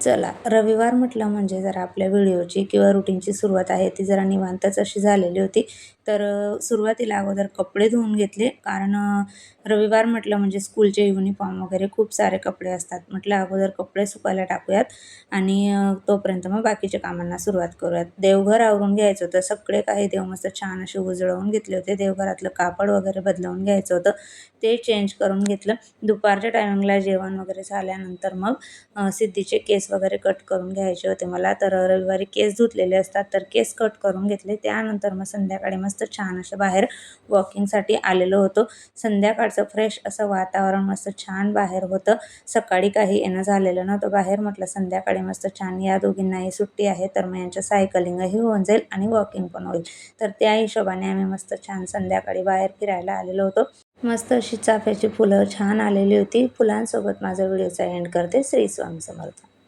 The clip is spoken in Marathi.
चला रविवार म्हटलं म्हणजे जरा आपल्या व्हिडिओची किंवा रुटीनची सुरुवात आहे ती जरा निवांतच अशी झालेली होती. तर सुरुवातीला अगोदर कपडे धुवून घेतले कारण रविवार म्हटलं म्हणजे स्कूलचे युनिफॉर्म वगैरे खूप सारे कपडे असतात. म्हटलं अगोदर कपडे सुकायला टाकूयात आणि तोपर्यंत मग बाकीच्या कामांना सुरुवात करूयात. देवघर आवरून घ्यायचं होतं. सगळे काही देव मस्त छान असे उजळवून घेतले होते. देवघरातलं कापड वगैरे बदलवून घ्यायचं होतं. ते चेंज करून घेतलं. दुपारच्या टायमिंगला जेवण वगैरे झाल्यानंतर मग सिद्धीचे केस वगैरे कट करून घ्यायचे होते. मला तर रविवारी केस धुतलेले असतात तर केस कट करून घेतले. त्यानंतर मग संध्याकाळी मस्त छान असं बाहेर वॉकिंगसाठी आलेलो होतो. संध्याकाळचं फ्रेश असं वातावरण मस्त छान बाहेर होतं. सकाळी काही येणं झालेलं नव्हतं बाहेर. म्हटलं संध्याकाळी मस्त छान या दोघींनाही सुट्टी आहे तर मग यांच्या सायकलिंगही होऊन जाईल आणि वॉकिंग पण होईल. तर त्या हिशोबाने आम्ही मस्त छान संध्याकाळी बाहेर फिरायला आलेलो होतो. मस्त अशी चाफ्याची फुलं छान आलेली होती. फुलांसोबत माझा व्हिडिओचा एंड करते. श्री स्वामी समर्थ.